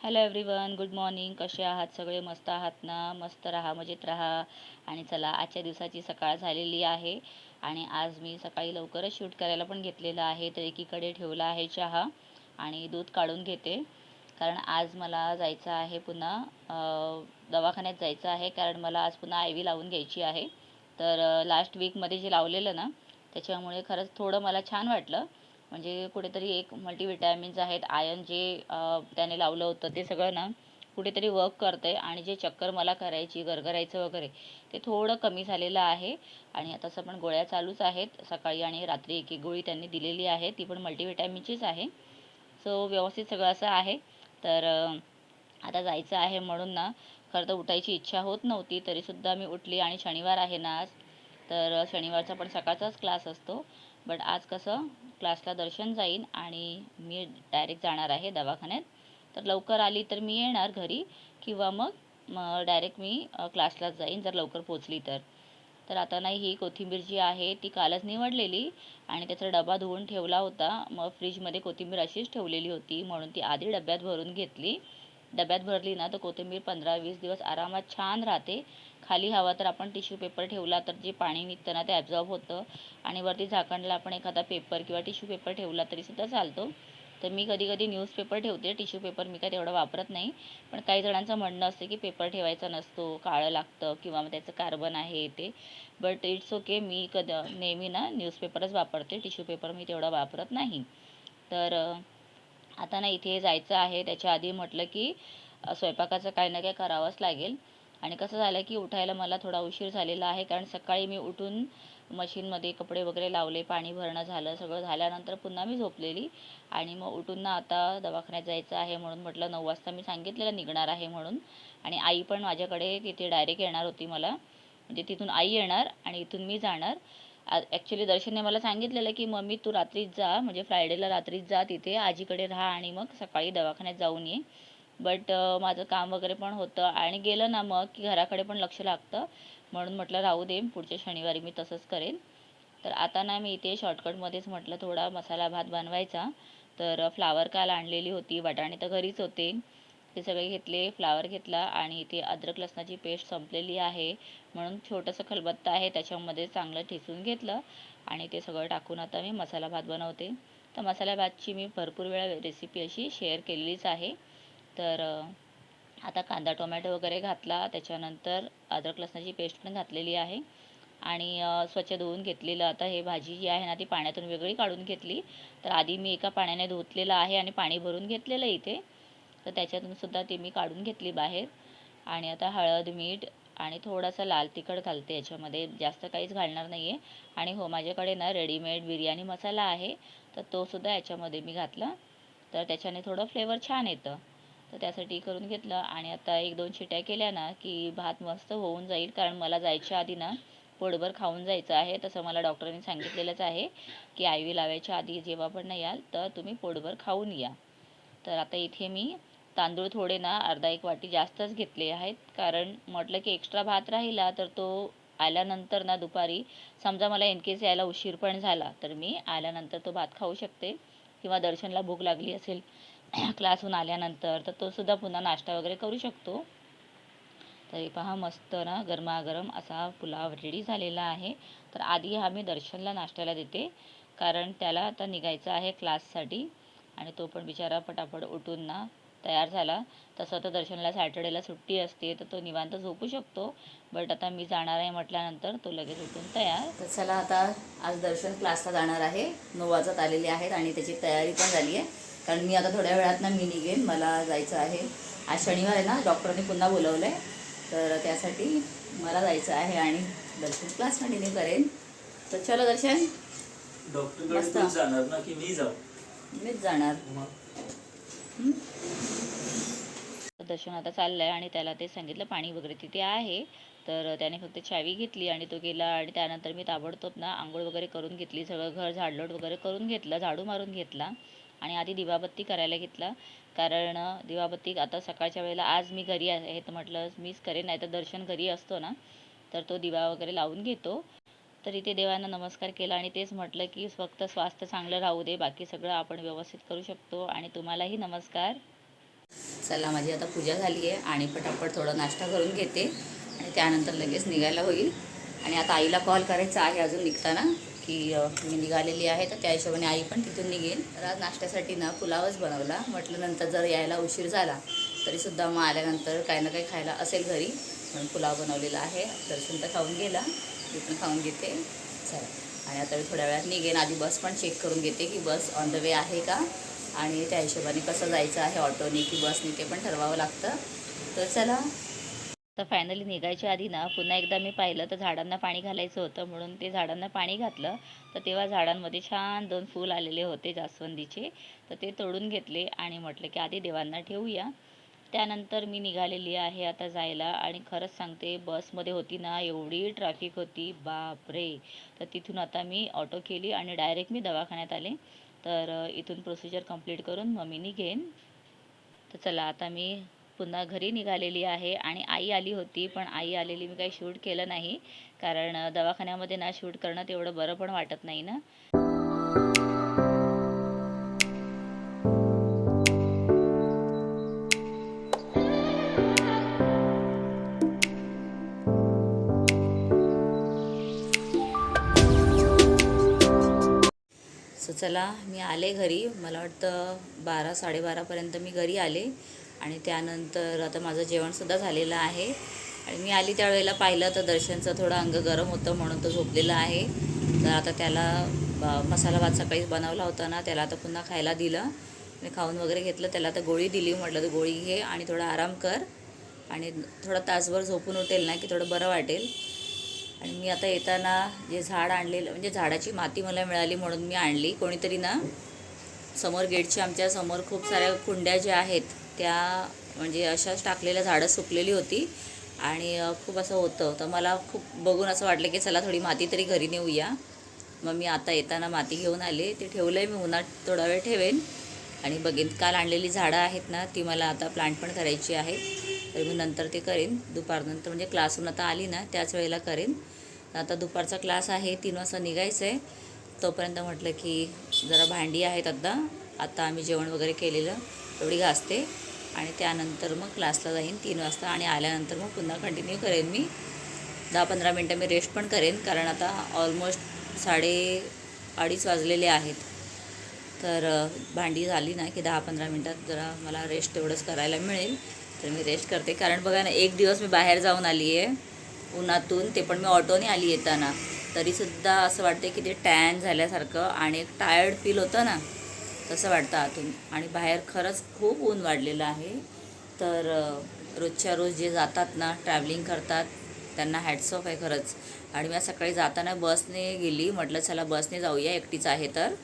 Hello everyone good morning कसे आहात? सगळे मस्त आहात ना? मस्त राहा मजेत राहा. आणि चला आजच्या दिवसाची सकाळ झालेली आहे. आणि आज मी सकाळी लवकरच शूट करायला पण घेतलेलं आहे. तर एकीकडे ठेवला आहे चहा आणि दूध काढून घेते. कारण आज मला जायचं आहे पुन्हा दवाखान्यात जायचं आहे. कारण मला आज पुन्हा आय व्ही लावून घ्यायची आहे. तर लास्ट वीकमध्ये जे लावलेलं ना त्याच्यामुळे खरंच थोडं मला छान वाटलं. म्हणजे कुठेतरी एक मल्टीविटॅमिन्स आहेत आयन जे त्याने लावलं होतं ते सगळं ना कुठेतरी वर्क करतं आहे आणि जे चक्कर मला करायची गरगरायचं वगैरे ते थोडं कमी झालेलं आहे. आणि तसं पण गोळ्या चालूच आहेत. सकाळी आणि रात्री एक एक गोळी त्यांनी दिलेली आहे. ती पण मल्टीविटॅमिनचीच आहे. सो व्यवस्थित सगळं असं आहे. तर आता जायचं आहे म्हणून ना खरं तर उठायची इच्छा होत नव्हती तरीसुद्धा मी उठली आणि शनिवार आहे ना आज. तर शनिवारचा पण सकाळचाच क्लास असतो. बट आज कसं क्लासला दर्शन जाईन आणि मी डायरेक्ट जाणार आहे दवाखान्यात. तर लवकर आली तर मी येणार घरी किंवा मग मग डायरेक्ट मी क्लासला क्लासलाच जाईन जर लवकर पोचली तर. तर आता नाही ही कोथिंबीर जी आहे ती कालच निवडलेली आणि त्याचा डबा धुवून ठेवला होता. मग फ्रीजमध्ये कोथिंबीर अशीच ठेवलेली होती म्हणून ती आधी डब्यात भरून घेतली. डब्यात भरली ना तर कोथिंबीर पंधरा वीस दिवस आरामात छान राहते. खाली हवा तर आपण टिश्यू पेपर ठेवला तर जे पाणी निघतं ना ते ॲब्झॉर्ब होतं. आणि वरती झाकणला आपण एखादा पेपर किंवा टिश्यू पेपर ठेवला तरीसुद्धा चालतो. तर मी कधी कधी न्यूजपेपर ठेवते. टिश्यू पेपर मी काय तेवढा वापरत नाही. पण काही जणांचं म्हणणं असतं की पेपर ठेवायचा नसतो काळं लागतं किंवा मग त्याचं कार्बन आहे ते. बट इट्स ओके मी कद नेहमी ना न्यूजपेपरच वापरते. टिश्यू पेपर मी तेवढा वापरत नाही. तर आता ना इथे जायचं आहे. त्याच्या आधी म्हटलं की स्वयंपाकाचं काही ना काही करावंच लागेल. आणि कसं झालं की उठायला मला थोडा उशीर झालेला आहे कारण सकाळी मी उठून मशीनमध्ये कपडे वगैरे लावले पाणी भरणं झालं सगळं झाल्यानंतर पुन्हा मी झोपलेली. आणि मग उठून ना आता दवाखान्यात जायचं आहे म्हणून म्हटलं नऊ वाजता मी सांगितलेलं निघणार आहे म्हणून. आणि आई पण माझ्याकडे तिथे डायरेक्ट येणार होती मला. म्हणजे तिथून आई येणार आणि इथून मी जाणार. ॲक्च्युली दर्शनने मला सांगितलेलं की मम्मी तू रात्रीच जा म्हणजे फ्रायडेला रात्रीच जा तिथे आजीकडे राहा आणि मग सकाळी दवाखान्यात जाऊन ये. बट माझं काम वगैरे पण होतं. आणि गेलं ना मग की घराकडे पण लक्ष लागतं. म्हणून म्हटलं राहू दे पुढच्या शनिवारी मी तसंच करेन. तर आता ना मी इथे शॉर्टकटमध्येच म्हटलं थोडा मसाला भात बनवायचा. तर फ्लावर काल आणलेली होती. वाटाणे तर घरीच होते. ते सगळे घेतले फ्लावर घेतला आणि इथे अद्रक लसणाची पेस्ट संपलेली आहे. म्हणून छोटंसं खलबत्ता आहे त्याच्यामध्ये चांगलं ठेचून घेतलं आणि ते सगळं टाकून आता मी मसाला भात बनवते. तर मसाला भातची मी भरपूर वेळा रेसिपी अशी शेअर केलेलीच आहे. तर आता कांदा टोमॅटो वगैरे घातला. त्याच्यानंतर अद्रक लसणाची पेस्ट पण घातलेली आहे. आणि स्वच्छ धुवून घेतलेलं आता हे भाजी जी आहे ना ती पाण्यातून वेगळी काढून घेतली. तर आधी मी एका पाण्याने धुतलेलं आहे आणि पाणी भरून घेतलेलं इथे. तर त्याच्यातून सुद्धा ती मी काढून घेतली बाहेर. आणि आता हळद मीठ आणि थोडासा लाल तिखट घालते याच्यामध्ये. जास्त काहीच घालणार नाही आहे आणि हो माझ्याकडे ना रेडीमेड बिर्याणी मसाला आहे. तर तो सुद्धा याच्यामध्ये मी घातला. तर त्याच्याने थोडं फ्लेवर छान येतं. तर त्यासाठी करून घेतलं. आणि आता एक दोन शिट्या केल्या ना की भात मस्त होऊन जाईल. कारण मला जायच्या आधी ना पोटभर खाऊन जायचं आहे. तसं मला डॉक्टरांनी सांगितलेलंच आहे की आय व्ही लावायच्या आधी जेव्हा पण नाही याल तर तुम्ही पोटभर खाऊन या. तर आता इथे मी तांदूळ थोडे ना अर्धा एक वाटी जास्तच घेतले आहेत. कारण म्हटलं की एक्स्ट्रा भात राहिला तर तो आल्यानंतर ना दुपारी समजा मला इनकेस यायला उशीर पण झाला तर मी आल्यानंतर तो भात खाऊ शकते. किंवा दर्शनला भूक लागली असेल क्लासहून आल्यानंतर तर तो सुद्धा पुन्हा नाश्ता वगैरे करू शकतो. तरी पहा मस्त ना गरमागरम असा पुलाव रेडी झालेला आहे. तर आधी हा मी दर्शनला नाश्त्याला देते. कारण त्याला आता निघायचं आहे क्लाससाठी. आणि तो पण बिचारा पटापट उठून ना तयार झाला. तसं तर दर्शनला सॅटर्डेला सुट्टी असते तर तो निवांत झोपू शकतो. बट आता मी जाणार आहे म्हटल्यानंतर तो लगेच उठून तयार. तर चला आता आज दर्शन क्लासला जाणार आहे. नऊ वाजत आलेले आहेत आणि त्याची तयारी पण झाली आहे. कारण मी आता थोड्या वेळात ना मी निघेन मला जायचं आहे. आज शनिवार आहे ना डॉक्टरने पुन्हा बोलवलं आहे तर त्यासाठी मला जायचं आहे आणि दर्शन क्लास कंटिन्यू करेन. तर चलो दर्शन. तूच जाणार ना की मी जाऊ? मीच जाणार. दर्शन आता चाललं आहे आणि त्याला ते सांगितलं पाणी वगैरे तिथे आहे. तर त्याने फक्त चावी घेतली आणि तो गेला आणि त्यानंतर मी ताबडतोब ना आंघोळ वगैरे करून घेतली. सगळं घर झाडलोट वगैरे करून घेतलं झाडू मारून घेतला. आणि आधी दिवाबत्ती करायला घेतला. कारण दिवाबत्ती आता सकाळच्या वेळेला आज मी घरी आहे तर म्हटलं मीच करेन नाही तर दर्शन घरी असतो ना तर तो दिवा वगैरे लावून घेतो. तर इथे देवांना नमस्कार केला आणि तेच म्हटलं की फक्त स्वास्थ्य चांगलं राहू दे बाकी सगळं आपण व्यवस्थित करू शकतो आणि तुम्हालाही नमस्कार. चला माझी आता पूजा झाली आहे आणि पटापट थोडं नाश्ता करून घेते आणि त्यानंतर लगेच निघायला होईल. आणि आता आईला कॉल करायचा आहे अजून निघताना. की मी निघालेली आहे तर त्या हिशोबाने आई पण तिथून निघेल. तर आज नाश्त्यासाठी ना पुलावच बनवला. म्हटलं नंतर जर यायला उशीर झाला तरीसुद्धा मग आल्यानंतर काही ना काही खायला असेल घरी. म्हणून पुलाव बनवलेला आहे. दर्शन तर खाऊन गेला. मी पण खाऊन घेते. चला. आणि आता मी थोड्या वेळात निघेन. आधी बस पण चेक करून घेते की बस ऑन द वे आहे का? आणि त्या हिशोबाने कसं जायचं आहे ऑटोने की बसने ते पण ठरवावं लागतं. तर चला. तर फायनली निघायच्या आधी ना पुन्हा एकदा मी पाहिलं तर झाडांना पाणी घालायचं होतं. म्हणून ते झाडांना पाणी घातलं. तर तेव्हा झाडांमध्ये छान दोन फूल आलेले होते जास्वंदीचे. तर ते तोडून घेतले आणि म्हटलं की आधी देवांना ठेवूया. त्यानंतर मी निघालेली आहे आता जायला आणि खरंच सांगते बसमध्ये होती ना एवढी ट्रॅफिक होती. बापरे! तर तिथून आता मी ऑटो केली आणि डायरेक्ट मी दवाखान्यात आले. तर इथून प्रोसिजर कंप्लीट करून मग मी निघेन तर चला आता मी पुन्हा घरी निघालेली आहे आणि आई आली होती पण आई आलेली मी काही शूट केलं नाही. कारण दवाखान्यामध्ये ना शूट करणं तेवढं बरं पण वाटत नाही ना. सो चला मी आले घरी. मला वाटतं बारा साडेबारापर्यंत मी घरी आले. आणि त्यानंतर आता माझं जेवणसुद्धा झालेलं आहे. आणि मी आली त्यावेळेला पाहिलं तर दर्शनचं थोडं अंग गरम होतं म्हणून तो झोपलेला आहे. तर आता त्याला ब- मसाला भात सकाळीच बनवला होता ना त्याला आता पुन्हा खायला दिलं. मी खाऊन वगैरे घेतलं त्याला आता गोळी दिली म्हटलं तर गोळी घे आणि थोडा आराम कर. आणि थोडा तासभर झोपून उठेल ना की थोडं बरं वाटेल. आणि मी आता येताना जे झाड आणलेलं म्हणजे झाडाची माती मला मिळाली म्हणून मी आणली. कोणीतरी ना समोर गेटच्या आमच्यासमोर खूप साऱ्या कुंड्या ज्या आहेत त्या म्हणजे अशाच टाकलेल्या झाडं सुकलेली होती आणि खूप असं होतं. तर मला खूप बघून असं वाटलं की चला थोडी माती तरी घरी नेऊया. मग मी आता येताना माती घेऊन आले. ते ठेवलं आहे मी उन्हात थोडा वेळ ठेवेन. आणि बघेन काल आणलेली झाडं आहेत ना ती मला आता प्लांट पण करायची आहे. तर मी नंतर ते करेन. दुपारनंतर म्हणजे क्लासहून आता आली ना त्याच वेळेला करेन. आता दुपारचा क्लास आहे तीन वाजता निघायचं आहे तोपर्यंत म्हटलं की जरा भांडी आहेत आता. आता आम्ही जेवण वगैरे केलेलं तेवढी घासते. आणि त्यानंतर मग क्लासला जाईन तीन वाजता आणि आल्यानंतर मग पुन्हा कंटिन्यू करेन मी. दहा पंधरा मिनटं मी रेस्ट पण करेन कारण आता ऑलमोस्ट साडे अडीच वाजलेले आहेत. तर भांडी झाली ना की दहा पंधरा मिनटात जरा मला रेस्ट तेवढंच करायला मिळेल. तर मी रेस्ट करते. कारण बघा ना एक दिवस मी बाहेर जाऊन आली आहे उन्हातून ते पण मी ऑटोने आली येताना. तरीसुद्धा असं वाटते की ते टॅन झाल्यासारखं आणि एक टायर्ड फील होतं ना. तसं वाटतं आतून. आणि बाहेर खरंच खूप ऊन वाढलेलं आहे. तर रोजच्या रोज जे जातात ना ट्रॅव्हलिंग करतात त्यांना हॅट्स ऑफ आहे खरंच. आणि मी सकाळी जाताना बसने गेली. म्हटलं चला बसने जाऊया एकटीच आहे तर.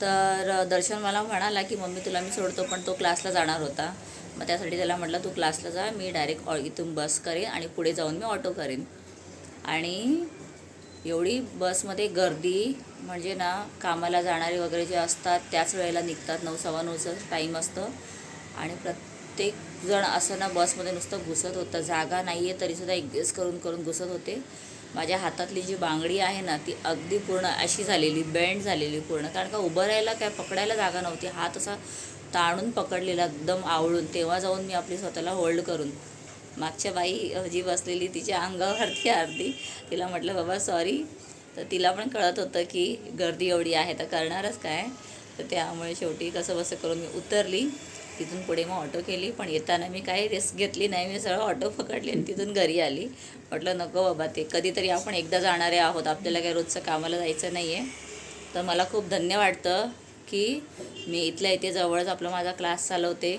तर दर्शन मला म्हणाला की मम्मी तुला मी सोडतो पण तो क्लासला जाणार होता. मग त्यासाठी त्याला म्हटलं तू क्लासला जा मी डायरेक्ट ऑ इथून बस करेन आणि पुढे जाऊन मी ऑटो करेन. आणि एवढी बसमध्ये गर्दी म्हणजे ना कामाला जाणारे वगैरे जे असतात त्याच वेळेला निघतात. नऊ सव्वा नऊचं टाईम असतं. आणि प्रत्येक जण असं ना बसमध्ये नुसतं घुसत होतं. जागा नाही आहे तरीसुद्धा ॲडजस्ट करून करून घुसत होते. माझ्या हातातली जी बांगडी आहे ना ती अगदी पूर्ण अशी झालेली बेंड झालेली पूर्ण. कारण का उभं राहायला काय पकडायला जागा नव्हती. हात असा ताणून पकडलेला एकदम आवळून. तेव्हा जाऊन मी आपली स्वतःला होल्ड करून. मागच्या बाई जी बसलेली तिच्या अंगावरती अर्धी तिला म्हटलं बाबा सॉरी तर तिला पण कळत होतं की गर्दी एवढी आहे तर करणारच काय? तर त्यामुळे शेवटी कसं बसं करून मी उतरली. तिथून पुढे मग ऑटो केली पण येताना मी काही रिस्क घेतली नाही. मी सरळ ऑटो पकडली आणि तिथून घरी आली. म्हटलं नको बाबा ते कधीतरी आपण एकदा जाणारे आहोत. आपल्याला काही रोजचं कामाला जायचं नाही आहे तर मला खूप धन्य वाटतं की मी इथल्या इथे जवळच आपला माझा क्लास चालवते.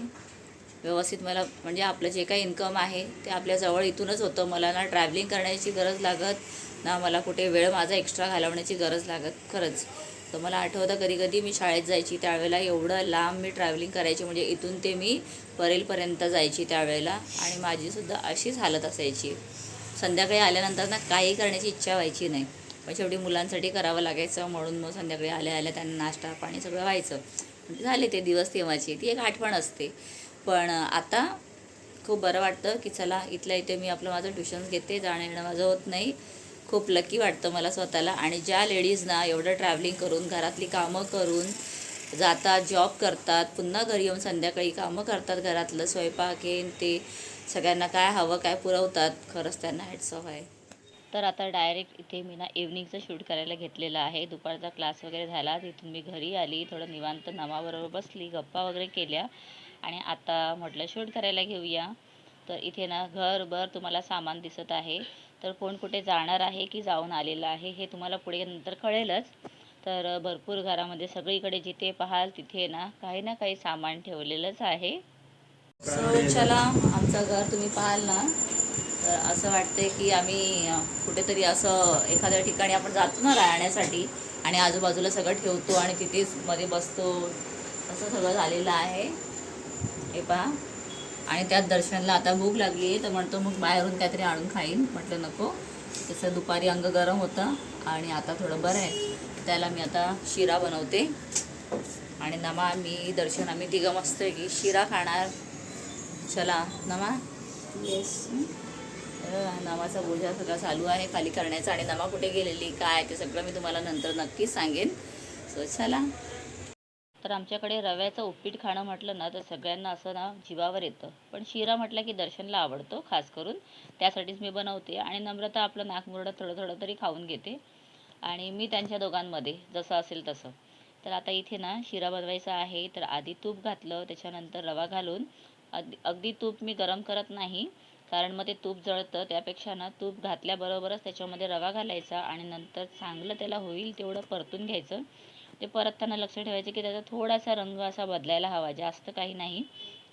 व्यवस्थित मला म्हणजे आपलं जे काही इन्कम आहे ते आपल्याजवळ इथूनच होतं. मला ना ट्रॅव्हलिंग करण्याची गरज लागत ना मला कुठे वेळ माझा एक्स्ट्रा घालवण्याची गरज लागत खरंच. तर मला आठवतं कधी कधी मी शाळेत जायची त्यावेळेला एवढं लांब मी ट्रॅव्हलिंग करायची म्हणजे इथून ते मी परेलपर्यंत जायची त्यावेळेला. आणि माझीसुद्धा अशीच हालत असायची. संध्याकाळी आल्यानंतर ना काही करण्याची इच्छा व्हायची नाही. पण शेवटी मुलांसाठी करावं लागायचं म्हणून मग संध्याकाळी आल्या आल्या त्यांना नाश्ता पाणी सगळं व्हायचं. म्हणजे झाले ते दिवस तेव्हाची. ती एक आठवण असते. पण आता खूप बरं वाटतं की चला इथल्या इथे मी आपलं माझं ट्युशन्स घेते जाणं येणं माझं होत नाही. खूप लकी वाटतं मला स्वतःला. आणि ज्या लेडीजना एवढं ट्रॅव्हलिंग करून घरातली कामं करून जातात जॉब करतात पुन्हा घरी येऊन संध्याकाळी कामं करतात घरातलं स्वयंपाक हे ते सगळ्यांना काय हवं काय पुरवतात खरंच त्यांना हेड्स ऑफ आहे तर आता डायरेक्ट इथे मी ना इव्हनिंगचं शूट करायला घेतलेलं आहे. दुपारचा क्लास वगैरे झाला तिथून मी घरी आली थोडं निवांत नमाबरोबर बसली गप्पा वगैरे केल्या. आणि आता म्हटलं शूट करायला घेऊया. तर इथे ना घरभर तुम्हाला सामान दिसत आहे. तर कोण कुठे जाणार आहे की जाऊन आलेलं आहे हे तुम्हाला पुढे नंतर कळेलच. तर भरपूर घरामध्ये सगळीकडे जिथे पाहाल तिथे ना काही ना काही सामान ठेवलेलंच आहे. सो चला आमचं घर तुम्ही पाहाल ना. तर असं वाटतंय की आम्ही कुठेतरी असं एखाद्या ठिकाणी आपण जातो ना राहण्यासाठी आणि आजूबाजूला सगळं ठेवतो आणि तिथेच मध्ये बसतो. असं सगळं झालेलं आहे. हे पहा. आणि त्यात दर्शनला आता भूक लागली आहे तर म्हणतो मग बाहेरून काहीतरी आणून खाईन. म्हटलं नको. तसं दुपारी अंग गरम होतं आणि आता थोडं बरं आहे. त्याला मी आता शिरा बनवते. आणि नमा मी दर्शन आम्ही तिघं मस्त आहे की शिरा खाणार. चला नमा. येस नमाचा बोजा सगळा चालू आहे खाली करण्याचा. आणि नमा कुठे गेलेली काय ते सगळं मी तुम्हाला नंतर नक्कीच सांगेन. सो चला. तर आमच्याकडे रव्याचं उपीट खाणं म्हटलं ना तर सगळ्यांना असं ना जीवावर येतं. पण शिरा म्हटलं की दर्शनला आवडतो खास करून. त्यासाठीच मी बनवते आणि नम्रता आपलं नाकमुरडं थोडं थोडं तरी खाऊन घेते. आणि मी त्यांच्या दोघांमध्ये जसं असेल तसं. तर आता इथे ना शिरा बनवायचा आहे तर आधी तूप घातलं त्याच्यानंतर रवा घालून. अगदी अगदी तूप मी गरम करत नाही कारण मग ते तूप जळतं. त्यापेक्षा ना तूप घातल्याबरोबरच त्याच्यामध्ये रवा घालायचा आणि नंतर चांगलं त्याला होईल तेवढं परतून घ्यायचं. ते परतताना लक्ष ठेवायचं की त्याचा थोडासा रंग असा बदलायला हवा जास्त काही नाही.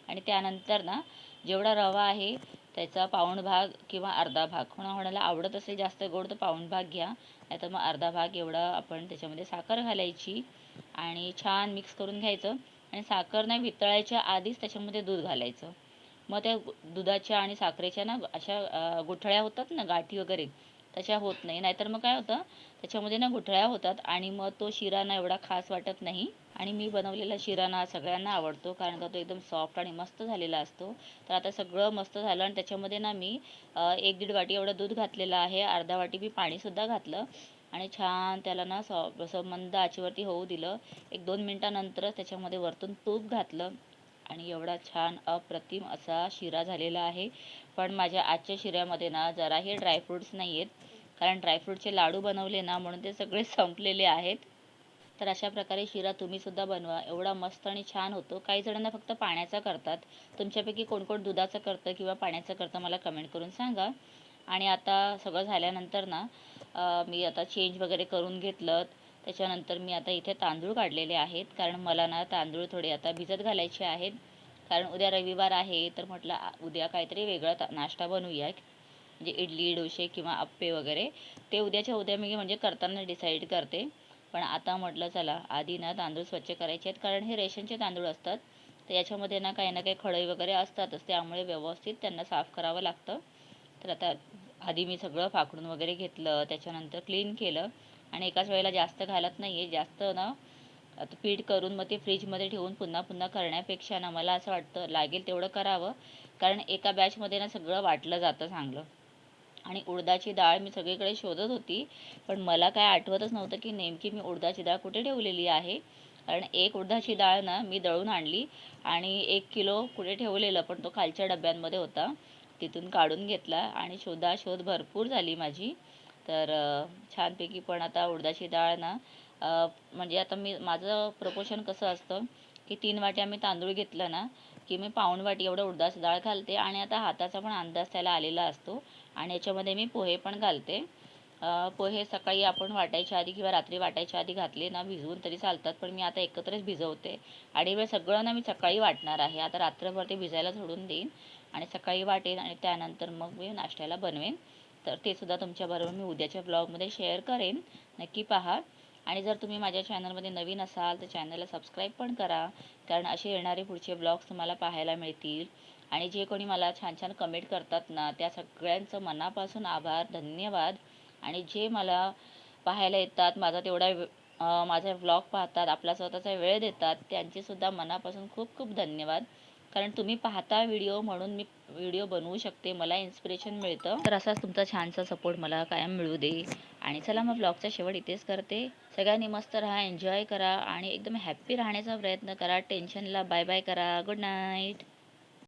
आणि त्यानंतर ना जेवढा रवा आहे त्याचा पाऊण भाग किंवा अर्धा भाग कोणा कोणाला आवडत असेल जास्त गोड तर पाऊण भाग घ्या. नाहीतर मग अर्धा भाग एवढा आपण त्याच्यामध्ये साखर घालायची आणि छान मिक्स करून घ्यायचं. आणि साखर नाही वितळायच्या आधीच त्याच्यामध्ये दूध घालायचं. मग त्या दुधाच्या आणि साखरेच्या ना अशा गुठळ्या होतात ना गाठी वगैरे तशा होत नाही. नाहीतर मग काय होतं त्याच्यामध्ये ना गुठळ्या होतात आणि मग तो शिरा ना एवढा खास वाटत नाही आणि मी बनवलेला शिरा ना सगळ्यांना आवडतो कारण का तो एकदम सॉफ्ट आणि मस्त झालेला असतो. तर आता सगळं मस्त झालं आणि त्याच्यामध्ये ना मी एक दीड वाटी एवढं दूध घातलेलं आहे. अर्धा वाटी मी पाणीसुद्धा घातलं आणि छान त्याला ना सॉ असं मंद आचेवरती होऊ दिलं. एक दोन मिनटानंतरच त्याच्यामध्ये वरतून तूप घातलं. आणि एवढा छान अप्रतिम असा शिरा झालेला आहे. पण माझ्या आजच्या शिऱ्यामध्ये ना जराही ड्रायफ्रुट्स नाही आहेत कारण ड्रायफ्रूटचे लाडू बनवले ना म्हणून ते सगळे संपलेले आहेत. तर अशा प्रकारे शिरा तुम्हीसुद्धा बनवा. एवढा मस्त आणि छान होतो. काही जणांना फक्त पाण्याचा करतात. तुमच्यापैकी कोण कोण दुधाचं करतं किंवा पाण्याचं करतं मला कमेंट करून सांगा. आणि आता सगळं झाल्यानंतर ना मी आता चेंज वगैरे करून घेतलं. त्याच्यानंतर मी आता इथे तांदूळ काढलेले आहेत. कारण मला ना तांदूळ थोडे आता भिजत घालायचे आहेत. कारण उद्या रविवार आहे तर म्हटलं उद्या काहीतरी वेगळा नाश्ता बनवूया. म्हणजे इडली डोसे किंवा आप्पे वगैरे. ते उद्याच्या उद्या मी म्हणजे करताना डिसाईड करते. पण आता म्हटलं चला आधी ना तांदूळ स्वच्छ करायचे आहेत. कारण हे रेशनचे तांदूळ असतात. तर याच्यामध्ये ना काही ना काही खडई वगैरे असतातच. त्यामुळे व्यवस्थित त्यांना साफ करावं लागतं. तर आता आधी मी सगळं फाकडून वगैरे घेतलं. त्याच्यानंतर क्लीन केलं. आणि एकाच वेळेला जास्त घालत नाही आहे जास्त ना पीठ करून मग ते फ्रीजमध्ये ठेवून पुन्हा पुन्हा करण्यापेक्षा ना मला असं वाटतं लागेल तेवढं करावं. कारण एका बॅचमध्ये ना सगळं वाटलं जातं चांगलं. आणि उडदाची डाळ मी सगळीकडे शोधत होती पण मला काय आठवतच नव्हतं की नेमकी मी उडदाची डाळ कुठे ठेवलेली आहे. कारण एक उडदाची डाळ ना मी दळून आणली आणि एक किलो कुठे ठेवलेलं पण तो खालच्या डब्यांमध्ये होता. तिथून काढून घेतला आणि शोधाशोध भरपूर झाली माझी. तर छानपैकी पण आता उडदाची डाळ ना म्हणजे आता मी माझं प्रपोशन कसं असतं की तीन वाट्या मी तांदूळ घेतलं ना की मी पाऊण वाटी एवढं उडदाची डाळ घालते आणि आता हाताचा पण अंदाज त्याला आलेला असतो आणि याच्यामध्ये मी पोहे पण घालते. पोहे सकाळी आपण वाटायच्या आधी किंवा रात्री वाटायच्या आधी घातले ना भिजवून तरी चालतात पण मी आता एकत्रच भिजवते. आणि वेळ सगळं ना मी सकाळी वाटणार आहे. आता रात्रभर ते भिजायला सोडून देईन आणि सकाळी वाटेन आणि त्यानंतर मग मी नाश्त्याला बनवेन. तर ते सुद्धा तुमच्याबरोबर मी उद्याच्या ब्लॉगमध्ये शेअर करेन. नक्की पहा. आणि जर तुम्ही माझ्या चॅनलमध्ये नवीन असाल तर चॅनलला सबस्क्राईब पण करा. कारण असे येणारे पुढचे ब्लॉग्स तुम्हाला पाहायला मिळतील. आणि जे कोणी मला छान छान कमेंट करतात ना त्या सगळ्यांचं मनापासून आभार धन्यवाद. आणि जे मला पाहायला येतात माझा तेवढा माझा व्लॉग पाहतात आपला स्वतःचा वेळ देतात त्यांचेसुद्धा मनापासून खूप खूप धन्यवाद. कारण तुम्ही पाहता व्हिडिओ म्हणून मी व्हिडिओ बनवू शकते मला इन्स्पिरेशन मिळतं. तर असाच तुमचा छानसा सपोर्ट मला कायम मिळू दे. आणि चला मग ब्लॉगचा शेवट इथेच करते. सगळ्यांनी मस्त राहा एन्जॉय करा आणि एकदम हॅप्पी राहण्याचा प्रयत्न करा. टेन्शनला बाय बाय करा. Good night